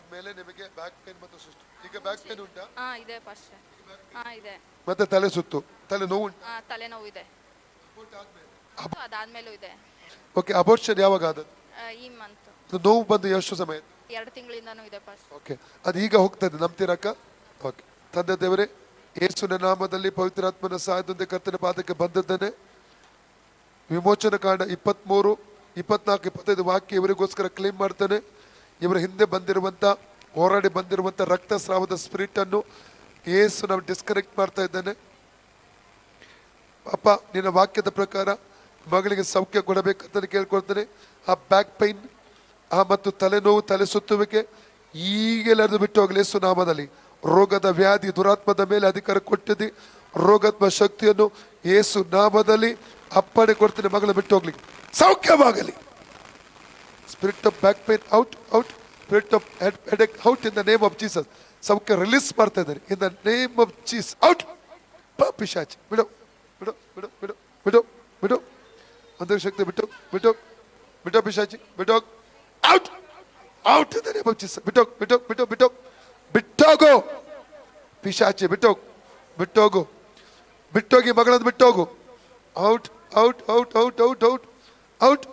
ಆದ್ಮೇಲೆ ನಿಮಗೆ back pain ಮತ್ತು ಸುಸ್ತು. ಈಗ ಬ್ಯಾಕ್ ಪೇನ್ ಉಂಟಾ? ಹಾ ಇದೆ ಫಸ್ಟ್ ಹಾ ಇದೆ. ಮತ್ತೆ ತಲೆ ಸುತ್ತು. ತಲೆ ನೋವು ಉಂಟಾ ಹಾ ತಲೆನೋವು ಇದೆ ಅದಾದ್ಮೇಲೂ ಇದೆ. ಓಕೆ ಅಬೋರ್ಷನ್ ಯಾವಾಗ ಆದದ್ದು? ಆ, ಈ ಮಂತ್ ಅದು ನೋವು ಬಂದು ಎಷ್ಟು ಸಮಯ? ಎರಡು ತಿಂಗಳಿಂದನೂ ಇದೆ ಫಸ್ಟ್ ಓಕೆ ಅದು ಈಗ ಹೋಗ್ತದೆ ನಂಬ್ತೀರಕ್ಕ ಓಕೆ ತಂದೆ ದೇವರೇ ಯೇಸುವಿನ ನಾಮದಲ್ಲಿ ಪವಿತ್ರಾತ್ಮನ ಸಹಾಯದೊಂದಿಗೆ ಕರ್ತನ ಪಾದಕ್ಕೆ ಬಂದದ್ದೇನೆ. ವಿಮೋಚನ ಕಾಂಡ ಇಪ್ಪತ್ಮೂರು ಇಪ್ಪತ್ನಾಲ್ಕು ಇಪ್ಪತ್ತೈದು ವಾಕ್ಯ ಇವರಿಗೋಸ್ಕರ ಕ್ಲೇಮ್ ಮಾಡ್ತಾನೆ. ಇವರ ಹಿಂದೆ ಬಂದಿರುವಂಥ ಹೋರಾಡಿ ಬಂದಿರುವಂಥ ರಕ್ತಸ್ರಾವದ ಸ್ಪಿರಿಟನ್ನು ಏಸು ನಾವು ಡಿಸ್ಕನೆಕ್ಟ್ ಮಾಡ್ತಾ ಇದ್ದೇನೆ. ಅಪ್ಪ, ನಿನ್ನ ವಾಕ್ಯದ ಪ್ರಕಾರ ಮಗಳಿಗೆ ಸೌಖ್ಯ ಕೊಡಬೇಕಂತ ಕೇಳ್ಕೊಳ್ತೇನೆ. ಆ ಬ್ಯಾಕ್ ಪೈನ್ ಆ ಮತ್ತು ತಲೆನೋವು, ತಲೆ ಸುತ್ತುವಿಕೆ ಈಗೆಲ್ಲರದು ಬಿಟ್ಟು ಹೋಗಲಿ ಯೇಸು ನಾಮದಲ್ಲಿ. ರೋಗದ ವ್ಯಾಧಿ, ದುರಾತ್ಮದ ಮೇಲೆ ಅಧಿಕಾರ ಕೊಟ್ಟಿದ್ದಿ. ರೋಗಾತ್ಮ ಶಕ್ತಿಯನ್ನು ಯೇಸು ನಾಮದಲ್ಲಿ ಅಪ್ಪಣೆ ಕೊಡ್ತೀನಿ ಮಗಳು ಬಿಟ್ಟು ಹೋಗ್ಲಿ. ಸೌಖ್ಯವಾಗಲಿ. Spirit of back pain out out spirit of head out in the name of Jesus ಸೌಖ್ಯ ರಿಲೀಸ್ ಮಾಡ್ತಾ ಇದ್ದಾರೆ. In the name of Jesus out ಪಿಶಾಚ್. ಬಿಡು ಬಿಡು ಬಿಡು ಬಿಡು ಬಿಡು ಬಿಡು. ಶಕ್ತಿ ಬಿಟ್ಟು ಬಿಟ್ಟು ಬಿಟ್ಟು ಪಿಶಾಚಿ. ಬಿಟ್ಟು out out in the name of Jesus ಬಿಟ್ಟು ಬಿಟ್ಟು ಬಿಟ್ಟು ಬಿಟ್ಟು ಬಿಟ್ಟೋಗು. ಪಿಶಾಚಿ ಬಿಟ್ಟೋಗು ಬಿಟ್ಟೋಗು. ಬಿಟ್ಟೋಗಿ ಮಗಳದ್ದು ಬಿಟ್ಟೋಗು. Out out out out out out out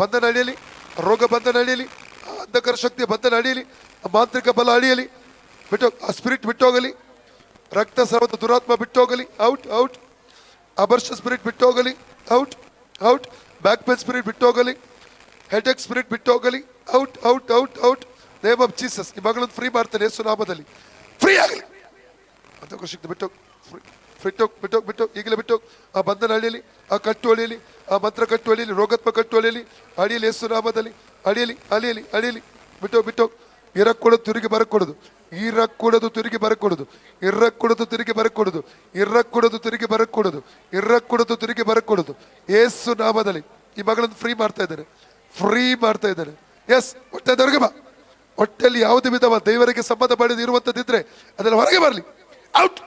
ಬಂಧನ ಅಡಿಯಲಿ ರೋಗ ಬಂಧನ ಅಳಿಯಲಿ ಅಂಧಕಾರ ಶಕ್ತಿಯ ಬಂಧನ ಅಡಿಯಲಿ ಆ ಮಾಂತ್ರಿಕ ಬಲ ಅಡಿಯಲಿ ಬಿಟ್ಟು ಆ ಸ್ಪಿರಿಟ್ ಬಿಟ್ಟೋಗಲಿ, ರಕ್ತ ಸರ್ವದ ದುರಾತ್ಮ ಬಿಟ್ಟೋಗಲಿ ಔಟ್ ಔಟ್ ಅಬರ್ಷ spirit ಬಿಟ್ಟೋಗಲಿ out out back pain spirit ಬಿಟ್ಟೋಗಲಿ headache spirit ಬಿಟ್ಟೋಗಲಿ out out out out name of Jesus ಈ ಮಗಳನ್ನು ಫ್ರೀ ಮಾಡ್ತಾನೆ, ಯೇಸು ನಾಮದಲ್ಲಿ. ಫ್ರೀ ಆಗಲಿ. ಅಂತ ಶಕ್ತಿ ಬಿಟ್ಟು ಬಿಟ್ಟು ಬಿಟ್ಟೋಗಿ ಬಿಟ್ಟೋಗಿ ಈಗಲೇ ಬಿಟ್ಟೋಗಿ ಆ ಬಂಧನ ಅಳಿಯಲಿ ಆ ಕಟ್ಟು ಅಳಿಯಲಿ ಆ ಮಂತ್ರ ಕಟ್ಟು ಅಳಿಯಲಿ ರೋಗತ್ಮ ಕಟ್ಟು ಅಳಿಯಲಿ ಅಡಿಯಲಿ ಯೇಸು ನಾಮದಲ್ಲಿ ಅಡಿಯಲಿ ಅಳಿಯಲಿ ಅಳಿಯಲಿ ಬಿಟ್ಟೋಗಿ ಬಿಟ್ಟೋಗಿ ಇರಕ್ ಕೊಡೋದು ತಿರುಗಿ ಬರಕ್ ಕೊಡೋದು ಇರಕ್ ಕೊಡೋದು ತಿರುಗಿ ಬರಕ್ ಕೊಡೋದು ಇರ್ರಕ್ ಕೊಡೋದು ತಿರುಗಿ ಬರಕ್ ಕೊಡೋದು ಇರ್ರಕ್ ಕೊಡೋದು ತಿರುಗಿ ಬರಕ್ ಕೊಡೋದು ಕೊಡೋದು ತಿರುಗಿ ಬರಕ್ ಕೊಡೋದು ಏಸು ನಾಮದಲ್ಲಿ, ಈ ಮಗಳನ್ನು ಫ್ರೀ ಮಾಡ್ತಾ ಇದ್ದಾರೆ ಫ್ರೀ ಮಾಡ್ತಾ ಇದ್ದಾರೆ ಎಸ್ ಹೊಟ್ಟೆ ಹೊರಗೆ ಬಾ, ಹೊಟ್ಟೆಯಲ್ಲಿ ಯಾವುದೇ ವಿಧವ ದೇವರಿಗೆ ಸಂಬಂಧ ಪಡೆದು ಇರುವಂಥದ್ದಿದ್ರೆ ಅದೆಲ್ಲ ಹೊರಗೆ ಬರಲಿ out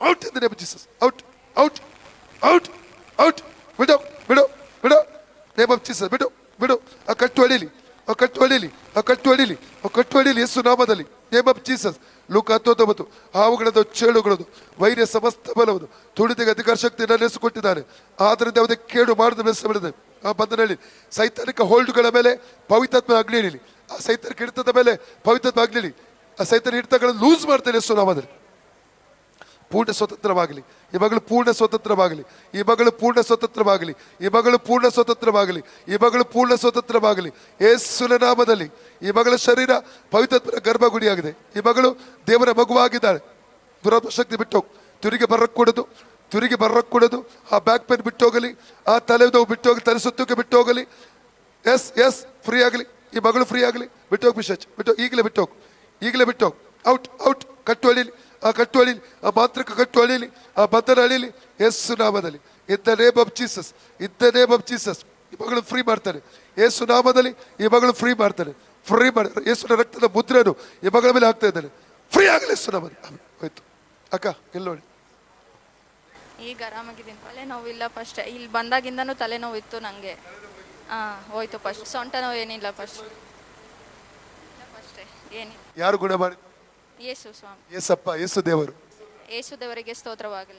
out in the name Jesus out out out out out. Widow, widow, name of of ಬಿಡು Widow, ಆ ಕಟ್ಟು ಹೊಡೀಲಿ ಆ ಕಟ್ಟು ಹೊಡೀಲಿ ಆ ಕಟ್ಟು ಹೊಡೀಲಿ ಯೇಸು ನಾಮದಲ್ಲಿ ನೇಮ್ ಆಫ್ ಜೀಸಸ್ ಲೂಕ ಹತ್ತೊಂಬತ್ತು ಹಾವುಗಳದ್ದು ಚೇಳುಗಳದು ವೈರ್ಯ ಸಮಸ್ತ ಬಲವದು ತುಳಿದಿಗೆ ಅಧಿಕಾರ ಶಕ್ತಿ ನೆಲೆಸಿಕೊಟ್ಟಿದ್ದಾನೆ ಆದ್ದರಿಂದ ಯಾವುದೇ ಕೇಡು ಮಾಡಿದ ಬೆಳೆಸಬಿಡಿದೆ ಆ ಬಂಧನಲ್ಲಿ ಸೈತಾನಿಕ ಹೋಲ್ಡ್ಗಳ ಮೇಲೆ ಪವಿತ್ರಾತ್ಮ ಅಗ್ನಿ ಆ ಸೈತಾನಿಕ ಹಿಡಿತದ ಮೇಲೆ ಪವಿತ್ರಾತ್ಮ ಅಗ್ನಿ ಆ ಸೈತಾನಿಕ ಹಿಡಿತಗಳನ್ನು ಲೂಸ್ ಮಾಡ್ತಾನೆ ಯೇಸು ನಾಮದಲ್ಲಿ ಪೂರ್ಣ ಸ್ವತಂತ್ರವಾಗಲಿ. ಮಗಳು ಪೂರ್ಣ ಸ್ವತಂತ್ರವಾಗಲಿ. ಮಗಳು ಪೂರ್ಣ ಸ್ವತಂತ್ರವಾಗಲಿ. ಮಗಳು ಪೂರ್ಣ ಸ್ವತಂತ್ರವಾಗಲಿ. ಮಗಳು ಪೂರ್ಣ ಸ್ವತಂತ್ರವಾಗಲಿ. ಏಸುನ ನಾಮದಲ್ಲಿ ಮಗಳ ಶರೀರ ಪವಿತ್ರ ಗರ್ಭಗುಡಿಯಾಗಿದೆ. ಮಗಳು ದೇವರ ಮಗುವಾಗಿದ್ದಾಳೆ. ದುರಾತ್ಮ ಶಕ್ತಿ ಬಿಟ್ಟು ತಿರುಗಿ ಬರಕ್ಕೆ ಕೊಡೋದು. ತಿರುಗಿ ಬರಕ್ಕೆ ಆ ಬ್ಯಾಕ್ ಪೇನ್ ಬಿಟ್ಟೋಗಲಿ. ಆ ತಲೆ ನೋವು ಹೋಗಿ ತಲೆ ಸುತ್ತಕ್ಕೆ ಬಿಟ್ಟೋಗಲಿ. ಎಸ್ ಎಸ್ ಫ್ರೀ ಆಗಲಿ. ಈ ಮಗಳು ಫ್ರೀ ಆಗಲಿ. ಬಿಟ್ಟೋಗಿ ಪಿಶಾಚ್. ಬಿಟ್ಟು ಈಗಲೇ ಬಿಟ್ಟೋಗು. ಈಗಲೇ ಬಿಟ್ಟೋಗು. Out out. ಕಟ್ಟು ಅಳಿಲಿ. ಆ ಕಟ್ಟು ಅಳಿಲಿ ಆ ಮಾಂತ್ರಿಕ ಕಟ್ಟು ಅಳಿಲಿ ಆ ಬಂಧನ ಅಳಿಲಿ ಯೇಸು ನಾಮದಲ್ಲಿ. ಇದ್ದ ನೇಮ್ ಆಫ್ ಜೀಸಸ್ ಇದ್ದ ನೇಮ್ ಆಫ್ ಜೀಸಸ್ ಈ ಮಗಳು ಫ್ರೀ ಮಾಡ್ತಾನೆ ಯೇಸು ನಾಮದಲ್ಲಿ ಈ ಮಗಳು ಫ್ರೀ ಮಾಡ್ತಾನೆ ಫ್ರೀ ಮಾಡಿ ಯೇಸುನ ರಕ್ತದ ಮುದ್ರೆಯನ್ನು ಈ ಮಗಳ ಮೇಲೆ ಹಾಕ್ತಾ ಇದ್ದಾನೆ ಫ್ರೀ ಆಗಲಿ ಯೇಸು ನಾಮದಲ್ಲಿ. ಹೋಯ್ತು. ಅಕ್ಕ ಇಲ್ಲಿ ನೋಡಿ? ಈಗ ಆರಾಮಾಗಿದ್ದೀನಿ ತಲೆನೋವಿಲ್ಲ ಫಸ್ಟ್ ಇಲ್ಲಿ ಬಂದಾಗಿಂದನೂ ತಲೆನೋವು ಇತ್ತು ನನಗೆ ಹಾಂ ಹೋಯ್ತು ಫಸ್ಟ್ ಸೊಂಟ ನೋವು ಏನಿಲ್ಲ ಫಸ್ಟ್ ಫಸ್ಟೇ ಏನಿಲ್ಲ. ಯಾರು ಗುಣ ಮಾಡಿ ಯೇಸು ಸ್ವಾಮಿ. ಯೇಸಪ್ಪ ಏಸು ದೇವರು. ಯೇಸು ದೇವರಿಗೆ ಸ್ತೋತ್ರವಾಗಲಿ.